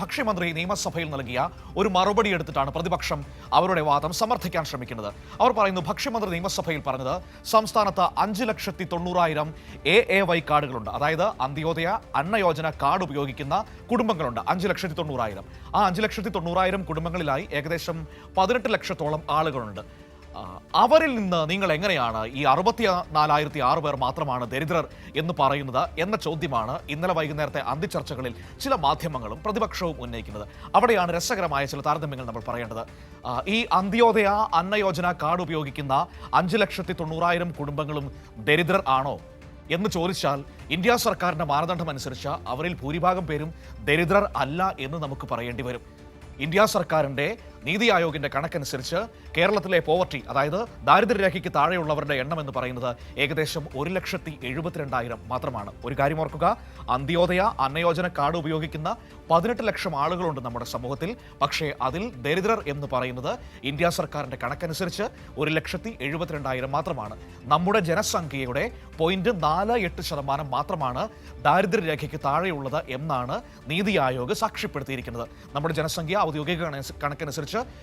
ഭക്ഷ്യമന്ത്രി നിയമസഭയിൽ നൽകിയ ഒരു മറുപടി എടുത്തിട്ടാണ് പ്രതിപക്ഷം അവരുടെ വാദം സമർത്ഥിക്കാൻ ശ്രമിക്കുന്നത്. അവർ പറയുന്നു ഭക്ഷ്യമന്ത്രി നിയമസഭയിൽ പറഞ്ഞത് സംസ്ഥാനത്ത് അഞ്ച് ലക്ഷത്തി തൊണ്ണൂറായിരം എ എ വൈ കാർഡുകളുണ്ട്. അതായത് അന്ത്യോദയ അന്നയോജന കാർഡ് ഉപയോഗിക്കുന്ന കുടുംബങ്ങളുണ്ട്. അഞ്ച് ലക്ഷത്തി തൊണ്ണൂറായിരം. ആ അഞ്ച് ലക്ഷത്തി തൊണ്ണൂറായിരം കുടുംബങ്ങളിലായി ഏകദേശം പതിനെട്ട് ലക്ഷത്തോളം ആളുകളുണ്ട്. അവരിൽ നിന്ന് നിങ്ങൾ എങ്ങനെയാണ് ഈ അറുപത്തി നാലായിരത്തി ആറ് പേർ മാത്രമാണ് ദരിദ്രർ എന്ന് പറയുന്നത് എന്ന ചോദ്യമാണ് ഇന്നലെ വൈകുന്നേരത്തെ അന്തിച്ചർച്ചകളിൽ ചില മാധ്യമങ്ങളും പ്രതിപക്ഷവും ഉന്നയിക്കുന്നത്. അവിടെയാണ് രസകരമായ ചില താരതമ്യങ്ങൾ നമ്മൾ പറയേണ്ടത്. ഈ അന്ത്യോദയ അന്നയോജന കാർഡ് ഉപയോഗിക്കുന്ന അഞ്ച് ലക്ഷത്തി തൊണ്ണൂറായിരം കുടുംബങ്ങളും ദരിദ്രർ ആണോ എന്ന് ചോദിച്ചാൽ ഇന്ത്യ സർക്കാരിന്റെ മാനദണ്ഡം അനുസരിച്ച് അവരിൽ ഭൂരിഭാഗം പേരും ദരിദ്രർ അല്ല എന്ന് നമുക്ക് പറയേണ്ടി വരും. ഇന്ത്യ സർക്കാരിന്റെ നീതി ആയോഗിന്റെ കണക്കനുസരിച്ച് കേരളത്തിലെ പോവർട്ടി അതായത് ദാരിദ്ര്യരേഖയ്ക്ക് താഴെയുള്ളവരുടെ എണ്ണം എന്ന് പറയുന്നത് ഏകദേശം ഒരു ലക്ഷത്തി എഴുപത്തിരണ്ടായിരം മാത്രമാണ്. ഒരു കാര്യം ഓർക്കുക അന്ത്യോദയ അന്നയോജന കാർഡ് ഉപയോഗിക്കുന്ന പതിനെട്ട് ലക്ഷം ആളുകളുണ്ട് നമ്മുടെ സമൂഹത്തിൽ. പക്ഷേ അതിൽ ദരിദ്രർ എന്ന് പറയുന്നത് ഇന്ത്യ സർക്കാരിന്റെ കണക്കനുസരിച്ച് ഒരു ലക്ഷത്തി എഴുപത്തിരണ്ടായിരം മാത്രമാണ്. നമ്മുടെ ജനസംഖ്യയുടെ പോയിന്റ് നാല് എട്ട് ശതമാനം മാത്രമാണ് ദാരിദ്ര്യരേഖയ്ക്ക് താഴെയുള്ളത് എന്നാണ് നീതി ആയോഗ് സാക്ഷ്യപ്പെടുത്തിയിരിക്കുന്നത്. നമ്മുടെ ജനസംഖ്യ ഔദ്യോഗിക കണ-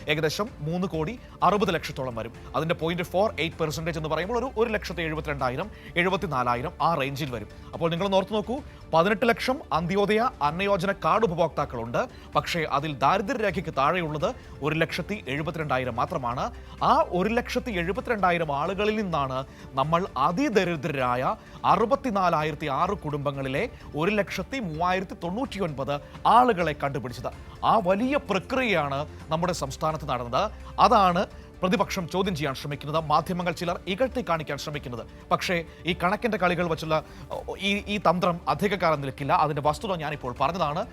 ഏകദേശം മൂന്ന് കോടി അറുപത് ലക്ഷത്തോളം വരും. അതിന്റെ പോയിന്റ് ഫോർ എയ്റ്റ് പെർസെന്റേജ് എന്ന് പറയുമ്പോൾ ഒരു ഒരു ലക്ഷത്തി എഴുപത്തിരണ്ടായിരം എഴുപത്തിനാലായിരം ആ റേഞ്ചിൽ വരും. അപ്പോൾ നിങ്ങൾ ഓർത്ത് നോക്കൂ പതിനെട്ട് ലക്ഷം അന്ത്യോദയ അന്നയോജന കാർഡ് ഉപഭോക്താക്കളുണ്ട്. പക്ഷേ അതിൽ ദാരിദ്ര്യരേഖയ്ക്ക് താഴെയുള്ളത് ഒരു ലക്ഷത്തി എഴുപത്തിരണ്ടായിരം മാത്രമാണ്. ആ ഒരു ലക്ഷത്തി എഴുപത്തിരണ്ടായിരം ആളുകളിൽ നിന്നാണ് നമ്മൾ അതിദരിദ്രരായ അറുപത്തിനാലായിരത്തി ആറ് കുടുംബങ്ങളിലെ ഒരു ലക്ഷത്തി മൂവായിരത്തി തൊണ്ണൂറ്റി ഒൻപത് ആളുകളെ കണ്ടുപിടിച്ചത്. ആ വലിയ പ്രക്രിയയാണ് നമ്മുടെ സംസ്ഥാനത്ത് നടന്നത്. അതാണ് പ്രതിപക്ഷം ചോദ്യം ചെയ്യാൻ ശ്രമിക്കുന്നത്. മാധ്യമങ്ങൾ ചിലർ ഇകഴ്ത്തി കാണിക്കാൻ ശ്രമിക്കുന്നത്. പക്ഷേ ഈ കണക്കിന്റെ കളികൾ വച്ചുള്ള ഈ ഈ തന്ത്രം അധികകാലം നിൽക്കില്ല. അതിന്റെ വസ്തുത ഞാനിപ്പോൾ പറഞ്ഞതാണ്.